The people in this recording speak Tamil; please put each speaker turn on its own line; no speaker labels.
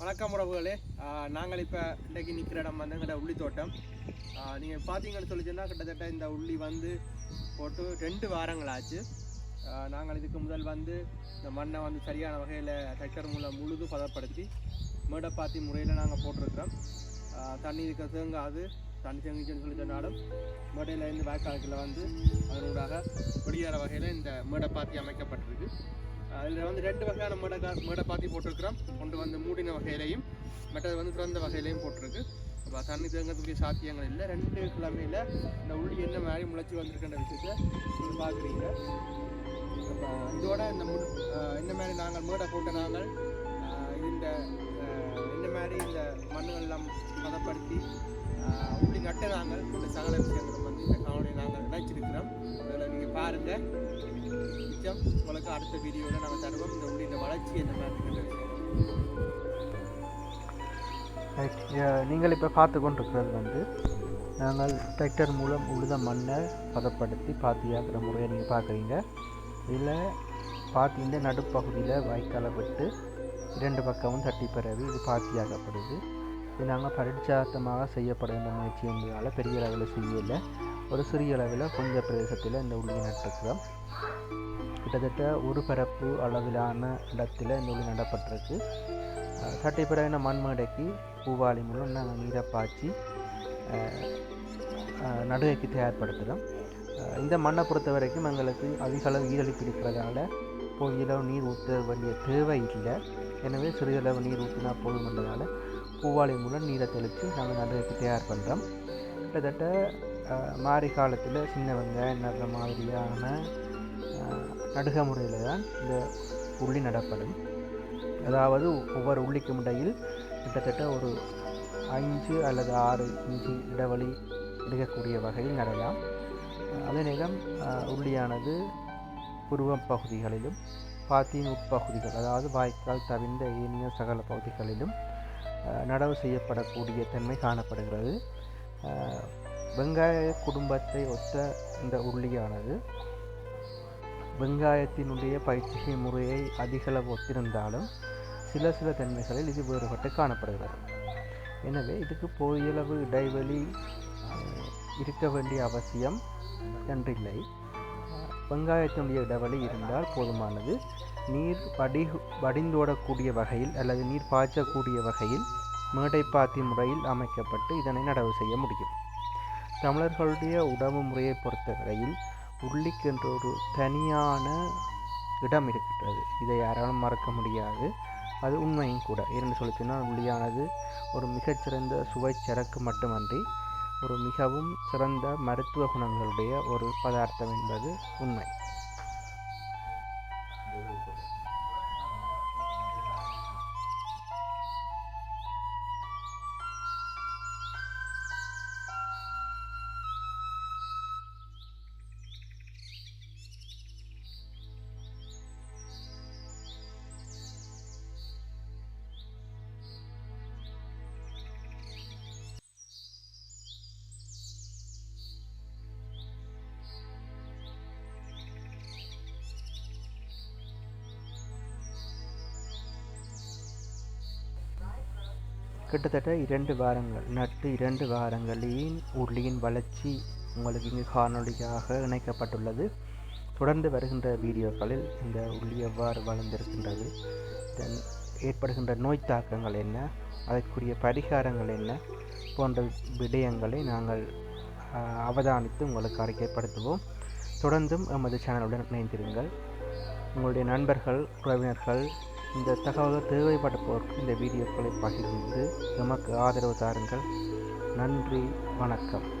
வணக்கம் உறவுகளே. நாங்கள் இப்போ இன்றைக்கு நிற்கிற இடம் வந்து எங்களோட உள்ளி தோட்டம். நீங்கள் பார்த்தீங்கன்னு சொல்லி சொன்னால் கிட்டத்தட்ட இந்த உள்ளி வந்து போட்டு ரெண்டு வாரங்கள் ஆச்சு நாங்கள் இதுக்கு முதல் வந்து இந்த மண்ணை வந்து சரியான வகையில் டிராக்டர் மூலம் முழுது பதப்படுத்தி மேடப்பாத்தி முறையில் நாங்கள் போட்டிருக்கிறோம். தண்ணி இருக்க தேங்காது தண்ணி தேங்கிச்சுன்னு சொல்லி சொன்னாலும் மேடையில் இருந்து வாய்க்காலுக்குள்ள வந்து அதனூடாக வெளியேற வகையில் இந்த மேடப்பாத்தி அமைக்கப்பட்டிருக்கு. அதில் வந்து ரெண்டு வகையான மேடை மேடை பாத்தி போட்டிருக்கிறோம். ஒன்று வந்து மூடின வகையிலையும் மற்றது வந்து திறந்த வகையிலையும் போட்டிருக்கு. அப்போ தண்ணி தேங்கக்கூடிய சாத்தியங்கள் இல்லை. ரெண்டு கிழமையில் இந்த உள்ளி என்ன மாதிரி முளைச்சி வந்திருக்கின்ற விஷயத்தை நீங்கள் பார்க்குறீங்க. அப்போ இதோட இந்த மு இந்த மாதிரி நாங்கள் மேடை போட்ட நாங்கள் இந்த இந்த மாதிரி இந்த மண்ணுகள் எல்லாம் பதப்படுத்தி உள்ளி நட்ட நாங்கள் இந்த சகல விஷயங்களும் வந்து இந்த காணொலியை நாங்கள் நினைச்சிருக்கிறோம். அதில் நீங்கள் பாருங்கள் வணக்கம். உங்களுக்கு அடுத்த வீடியோவில் நம்ம தருவோம். இந்த உள்ளிட்ட வளர்ச்சி என்ன மாதிரி
நீங்கள் இப்போ பார்த்து கொண்டிருக்கிறது வந்து நாங்கள் டிராக்டர் மூலம் உழுத மண்ணை பதப்படுத்தி பாத்தியாக்கிற முறையை நீங்கள் பார்க்குறீங்க. இதில் பாத்தியின் நடுப்பகுதியில் வாய்க்காலை விட்டு இரண்டு பக்கமும் தட்டி பிறகு இது பாத்தியாக்கப்படுது. இது நாங்கள் பரிட்சார்த்தமாக வேண்டிய முயற்சி என்பதால் பெரிய அளவில் செய்யலை. ஒரு சிறிய அளவில் கொஞ்சம் பிரதேசத்தில் இந்த உள்ளி நட்டிருக்கிறோம் கிட்டத்தட்ட ஒரு பரப்பு அளவிலான இடத்துல நூல் நடப்பட்டிருக்கு. அஹ் தட்டி மண் மேடைக்கு பூவாளி மூலம் நாங்கள் நீரை பாய்ச்சி நடுகைக்கு தயார்படுத்துகிறோம் இந்த மண்ணை பொறுத்த வரைக்கும் எங்களுக்கு அதிக அளவு ஈரழிப்பு இருக்கிறதால போதியளவு நீர் ஊற்ற வேண்டிய தேவை இல்லை. எனவே சிறிதளவு நீர் ஊற்றினா போதுமன்றதால பூவாளி மூலம் நீரை தெளித்து நாங்கள் நடுகைக்கு தயார் பண்ணுறோம் கிட்டத்தட்ட மாரி காலத்தில் சின்ன வெங்காயம் நடுற மாதிரியான நடுக முறையில் தான் இந்த உள்ளி நடப்படும். அதாவது ஒவ்வொரு உள்ளிக்கும் இடையில் கிட்டத்தட்ட ஒரு அஞ்சு அல்லது ஆறு இன்ச்சு இடைவெளி எடுக்கக்கூடிய வகையில் நடலாம். அதே நேரம் உள்ளியானது புருவம் பகுதிகளிலும் பாத்தியின் உட்பகுதிகள் அதாவது வாய்க்கால் தவிர்ந்த ஏனைய சகல பகுதிகளிலும் நடவு செய்யப்படக்கூடிய தன்மை காணப்படுகிறது. வெங்காய குடும்பத்தை ஒத்த இந்த உள்ளியானது வெங்காயத்தினுடைய பயிற்சிகை முறையை அதிகளவு ஒத்திருந்தாலும் சில சில தன்மைகளில் இது வேறுபட்டு காணப்படுகிறது. எனவே இதுக்கு போதியளவு இடைவெளி இருக்க வேண்டிய அவசியம் என்றில்லை. வெங்காயத்தினுடைய இடைவெளி இருந்தால் போதுமானது. நீர் வடி வடிந்தோடக்கூடிய வகையில் அல்லது நீர் பாய்ச்சக்கூடிய வகையில் மேடைப்பாத்தி முறையில் அமைக்கப்பட்டு இதனை நடவு செய்ய முடியும். தமிழர்களுடைய உணவு முறையை பொறுத்தவரையில் உள்ளிக்கென்ற ஒரு தனியான இடம் இருக்கின்றது இதை யாராலும் மறக்க முடியாது. அது உண்மையும் கூட. இரண்டு சொல்லி உள்ளியானது ஒரு மிகச்சிறந்த சுவை சரக்கு மட்டுமன்றி ஒரு மிகவும் சிறந்த மருத்துவ குணங்களுடைய ஒரு பதார்த்தம் என்பது உண்மை. கிட்டத்தட்ட இரண்டு வாரங்கள் நட்டு இரண்டு வாரங்களின் உள்ளியின் வளர்ச்சி உங்களுக்கு இங்கு காணொலியாக இணைக்கப்பட்டுள்ளது. தொடர்ந்து வருகின்ற வீடியோக்களில் இந்த உள்ளி எவ்வாறு வளர்ந்திருக்கின்றது தென் ஏற்படுகின்ற நோய் தாக்கங்கள் என்ன அதற்குரிய பரிகாரங்கள் என்ன போன்ற விடயங்களை நாங்கள் அவதானித்து உங்களுக்கு அறிக்கைப்படுத்துவோம். தொடர்ந்தும் எமது சேனலுடன் இணைந்திருங்கள். உங்களுடைய நண்பர்கள் உறவினர்கள் இந்த தகவல்கள் தேவைப்படுபவருக்கு இந்த வீடியோக்களை பகிர்ந்து எமக்கு ஆதரவு தாருங்கள். நன்றி வணக்கம்.